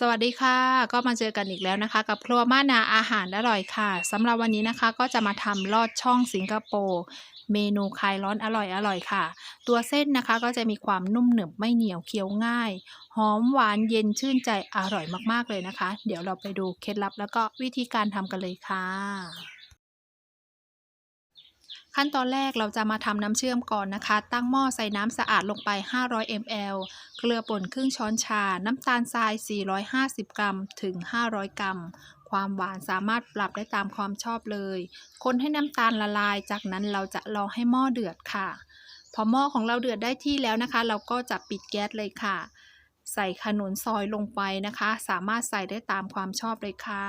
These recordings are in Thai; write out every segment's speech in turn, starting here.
สวัสดีค่ะ ก็มาเจอกันอีกแล้วนะคะ กับครัวม่านาอาหารอร่อยค่ะสำหรับวันนี้นะคะ ก็จะมาทำลอดช่องสิงคโปร์เมนูคลายร้อนอร่อยอร่อยค่ะ ตัวเส้นนะคะก็จะมีความนุ่มหนึบไม่เหนียวเคี้ยวง่าย หอมหวานเย็นชื่นใจอร่อยมากๆเลยนะคะ เดี๋ยวเราไปดูเคล็ดลับแล้วก็วิธีการทำกันเลยค่ะ ขั้นตอนแรกเราจะมาทำน้ำเชื่อมก่อนนะคะ ตั้งหม้อใส่น้ำสะอาดลงไป 500 ml เกลือป่นครึ่งช้อนชา น้ำตาลทราย 450 กรัม ถึง 500 กรัม ความหวานสามารถปรับได้ตามความชอบเลย คนให้น้ำตาลละลาย จากนั้นเราจะรอให้หม้อเดือดค่ะ พอหม้อของเราเดือดได้ที่แล้วนะคะ เราก็จะปิดแก๊สเลยค่ะ ใส่ขนุนซอยลงไปนะคะ สามารถใส่ได้ตามความชอบเลยค่ะ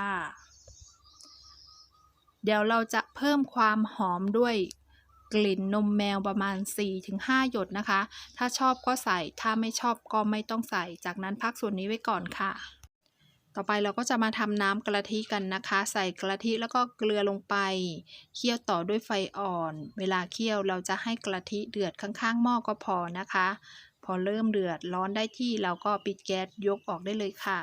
เดี๋ยวเราจะเพิ่มความหอมด้วยกลิ่นนมแมวประมาณ 4-5 หยดนะคะ ถ้าชอบก็ใส่ ถ้าไม่ชอบก็ไม่ต้องใส่ จากนั้นพักส่วนนี้ไว้ก่อนค่ะ ต่อไปเราก็จะมาทำน้ำกะทิกันนะคะ ใส่กะทิแล้วก็เกลือลงไป เคี่ยวต่อด้วยไฟอ่อน เวลาเคี่ยวเราจะให้กะทิเดือดข้างๆหม้อก็พอนะคะ พอเริ่มเดือดร้อนได้ที่เราก็ปิดแก๊สยกออกได้เลยค่ะ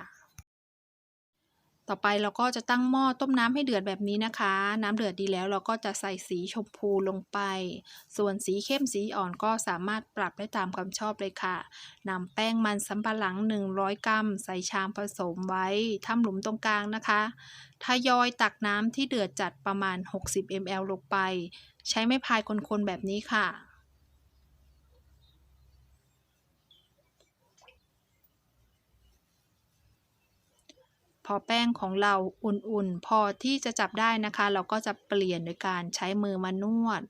ต่อไปเราก็จะตั้งหม้อต้มน้ำให้เดือดแบบนี้นะคะ น้ำเดือดดีแล้วเราก็จะใส่สีชมพูลงไป ส่วนสีเข้มสีอ่อนก็สามารถปรับได้ตามความชอบเลยค่ะนำแป้งมันสำปะหลัง 100 กรัม ใส่ชามผสมไว้ทำหลุมตรงกลางนะคะทยอยตักน้ำที่เดือดจัดประมาณ 60 ml ลงไป ใช้ไม้พายคนๆแบบนี้ค่ะ พอแป้งของเราอุ่นๆ พอที่จะจับได้นะคะ เราก็จะเปลี่ยนโดยการใช้มือมานวด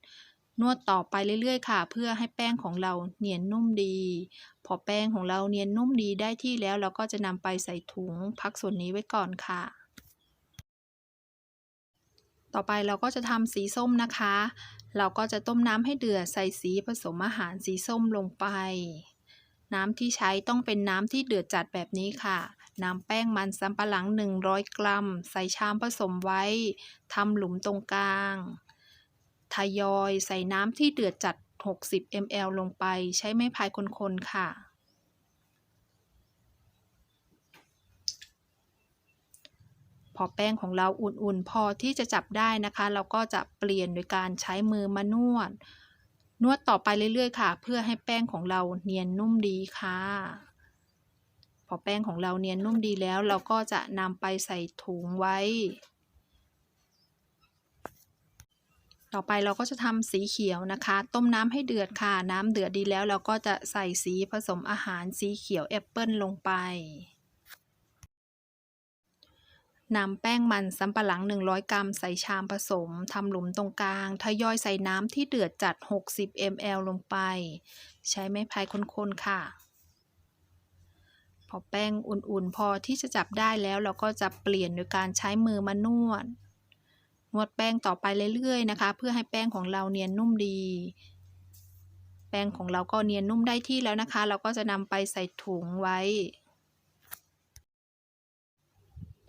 นวดต่อไปเรื่อยๆ ค่ะ เพื่อให้แป้งของเราเนียนนุ่มดี พอแป้งของเราเนียนนุ่มดีได้ที่แล้ว เราก็จะนำไปใส่ถุงพักส่วนนี้ไว้ก่อนค่ะ ต่อไปเราก็จะทำสีส้มนะคะ เราก็จะต้มน้ำให้เดือดใส่สีผสมอาหารสีส้มลงไป น้ำที่ใช้ต้องเป็นน้ำที่เดือดจัดแบบนี้ค่ะ นำแป้งมันสำปะหลัง 100 กรัม ใส่ชามผสมไว้ทำหลุมตรงกลาง ทยอยใส่น้ำที่เดือดจัด 60 ml ลงไป ใช้ไม้พายคนๆค่ะ พอแป้งของเราอุ่นๆ พอที่จะจับได้นะคะ เราก็จะเปลี่ยนโดยการใช้มือมานวด นวดต่อไปเรื่อยๆ ค่ะ เพื่อให้แป้งของเราเนียนนุ่มดีค่ะ อแป้งของเราเนียนนุ่มดีแล้ว เราก็จะนำไปใส่ถุงไว้ ต่อไปเราก็จะทำสีเขียวนะคะ ต้มน้ำให้เดือดค่ะ น้ำเดือดดีแล้ว เราก็จะใส่สีผสมอาหารสีเขียวแอปเปิลลงไปนำแป้งมันสำปะหลัง 100 กรัมใส่ชามผสม ทำหลุมตรงกลาง ทยอยใส่น้ำที่เดือดจัด 60 ml ลงไป ใช้ไม้พายคนๆค่ะ อแป้งอุ่นๆ พอที่จะจับได้แล้วเราก็จะเปลี่ยนโดยการใช้มือมานวด นวดแป้งต่อไปเรื่อยๆนะคะ เพื่อให้แป้งของเราเนียนนุ่มดี แป้งของเราก็เนียนนุ่มได้ที่แล้วนะคะ เราก็จะนำไปใส่ถุงไว้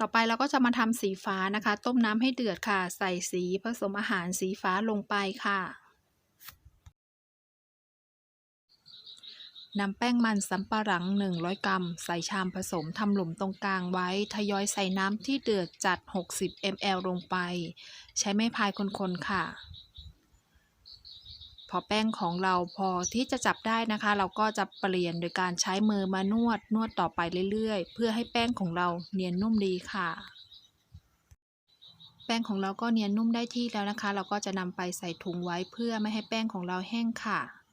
ต่อไปเราก็จะมาทำสีฟ้านะคะ ต้มน้ำให้เดือดค่ะ ใส่สีผสมอาหารสีฟ้าลงไปค่ะ นำแป้งมันสำปะหลัง 100 กรัม ใส่ชามผสมทำหลุมตรงกลางไว้ ทยอยใส่น้ำที่เดือดจัด 60 ml ลงไป ใช้ไม้พายคนๆค่ะ พอแป้งของเราพอที่จะจับได้นะคะ เราก็จะเปลี่ยนโดยการใช้มือมานวดนวดต่อไปเรื่อยๆ เพื่อให้แป้งของเราเนียนนุ่มดีค่ะ แป้งของเราก็เนียนนุ่มได้ที่แล้วนะคะ เราก็จะนำไปใส่ถุงไว้เพื่อไม่ให้แป้งของเราแห้งค่ะ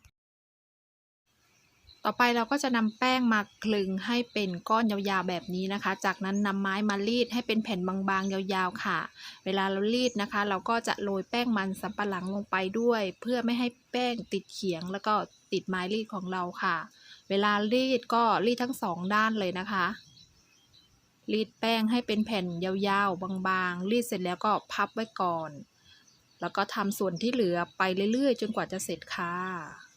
ต่อไปเราก็จะนำแป้งมาคลึงให้เป็นก้อนยาวๆแบบนี้นะคะ จากนั้นนำไม้มารีดให้เป็นแผ่นบางๆยาวๆค่ะ เวลาเรารีดนะคะ เราก็จะโรยแป้งมันสำปะหลังลงไปด้วย เพื่อไม่ให้แป้งติดเขียง แล้วก็ติดไม้รีดของเราค่ะ เวลารีดก็รีดทั้งสองด้านเลยนะคะ รีดแป้งให้เป็นแผ่นยาวๆบางๆ รีดเสร็จแล้วก็พับไว้ก่อน แล้วก็ทำส่วนที่เหลือไปเรื่อยๆ จนกว่าจะเสร็จค่ะ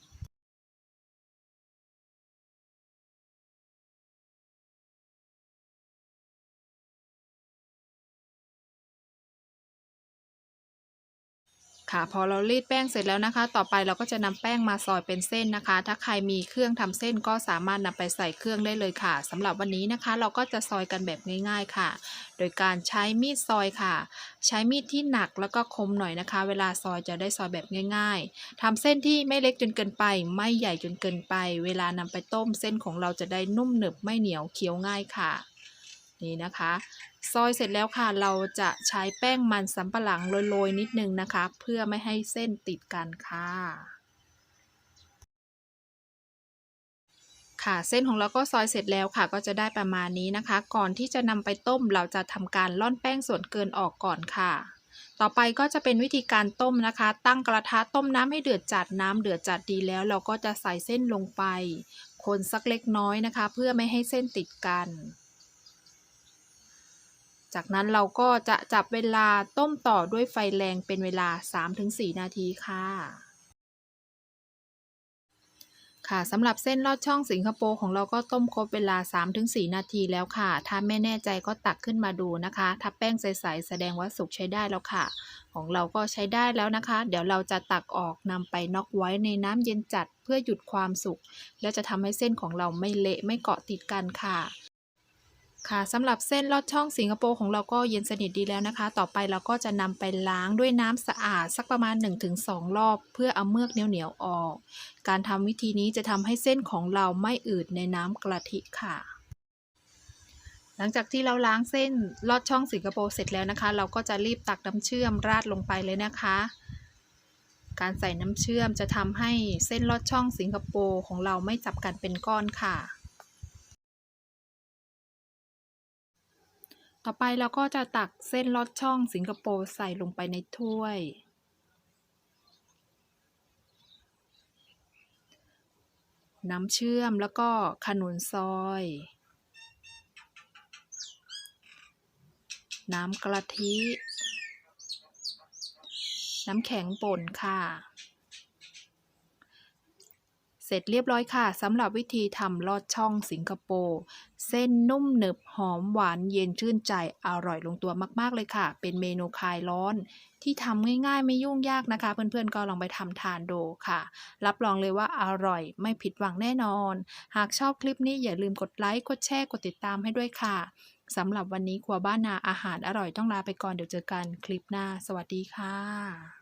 ค่ะ พอเรารีดแป้งเสร็จแล้วนะคะ ต่อไปเราก็จะนำแป้งมาซอยเป็นเส้นนะคะ ถ้าใครมีเครื่องทำเส้นก็สามารถนำไปใส่เครื่องได้เลยค่ะสำหรับวันนี้นะคะ เราก็จะซอยกันแบบง่าย ๆค่ะ โดยการใช้มีดซอยค่ะ ใช้มีดที่หนักแล้วก็คมหน่อยนะคะ เวลาซอยจะได้ซอยแบบง่าย ๆทำเส้นที่ไม่เล็กจนเกินไป ไม่ใหญ่จนเกินไป เวลานำไปต้มเส้นของเราจะได้นุ่มหนึบไม่เหนียวเคี้ยวง่ายค่ะ นี่นะคะ ซอยเสร็จแล้วค่ะเราจะใช้แป้งมันสำปะหลังโรยๆนิดนึงนะคะ เพื่อไม่ให้เส้นติดกันค่ะค่ะเส้นของเราก็ซอยเสร็จแล้วค่ะก็จะได้ประมาณนี้นะคะ ก่อนที่จะนำไปต้มเราจะทำการล่อนแป้งส่วนเกินออกก่อนค่ะ ต่อไปก็จะเป็นวิธีการต้มนะคะ ตั้งกระทะต้มน้ำให้เดือดจัดน้ำเดือดจัดดีแล้ว เราก็จะใส่เส้นลงไป คนสักเล็กน้อยนะคะ เพื่อไม่ให้เส้นติดกัน จากนั้นเราก็จะจับเวลาต้มต่อด้วยไฟแรงเป็นเวลา 3-4 นาทีค่ะ ค่ะสำหรับเส้นลอดช่องสิงคโปร์ของเราก็ต้มครบเวลา 3-4 นาทีแล้วค่ะ ถ้าไม่แน่ใจก็ตักขึ้นมาดูนะคะ ถ้าแป้งใสๆแสดงว่าสุกใช้ได้แล้วค่ะ ของเราก็ใช้ได้แล้วนะคะ เดี๋ยวเราจะตักออกนำไปน็อกไว้ในน้ำเย็นจัดเพื่อหยุดความสุก และจะทำให้เส้นของเราไม่เละไม่เกาะติดกันค่ะ ค่ะสำหรับเส้นลอดช่องสิงคโปร์ของเราก็เย็นสนิทดีแล้วนะคะ ต่อไปเราก็จะนำไปล้างด้วยน้ำสะอาด สักประมาณ 1-2 รอบ เพื่อเอาเมือกเหนียวๆออก การทำวิธีนี้จะทำให้เส้นของเราไม่อืดในน้ำกะทิค่ะ หลังจากที่เราล้างเส้นลอดช่องสิงคโปร์เสร็จแล้วนะคะ เราก็จะรีบตักน้ำเชื่อมราดลงไปเลยนะคะ การใส่น้ำเชื่อมจะทำให้เส้นลอดช่องสิงคโปร์ของเราไม่จับกันเป็นก้อนค่ะ ต่อไปเราก็จะตักเส้นลอดช่องสิงคโปร์ใส่ลงไปในถ้วย น้ำเชื่อมแล้วก็ขนุนซอย น้ำกะทิ น้ำแข็งป่นค่ะ ร็จเรียบร้อยค่ะสำหรับวิธีทำลอดช่องสิงคโปร์เส้นนุ่มหนึบหอมหวานเย็นชื่นใจอร่อยลงตัวมาก ๆ เลยค่ะ เป็นเมนูคลายร้อน ที่ทำง่าย ๆ ไม่ยุ่งยากนะคะ เพื่อน ๆ ก็ลองไปทำทานดูค่ะ รับรองเลยว่าอร่อยไม่ผิดหวังแน่นอน หากชอบคลิปนี้อย่าลืมกดไลค์กดแชร์กดติดตามให้ด้วยค่ะสำหรับวันนี้ครัวบ้านนาอาหารอร่อยต้องลาไปก่อนเดี๋ยวเจอกันคลิปหน้า สวัสดีค่ะ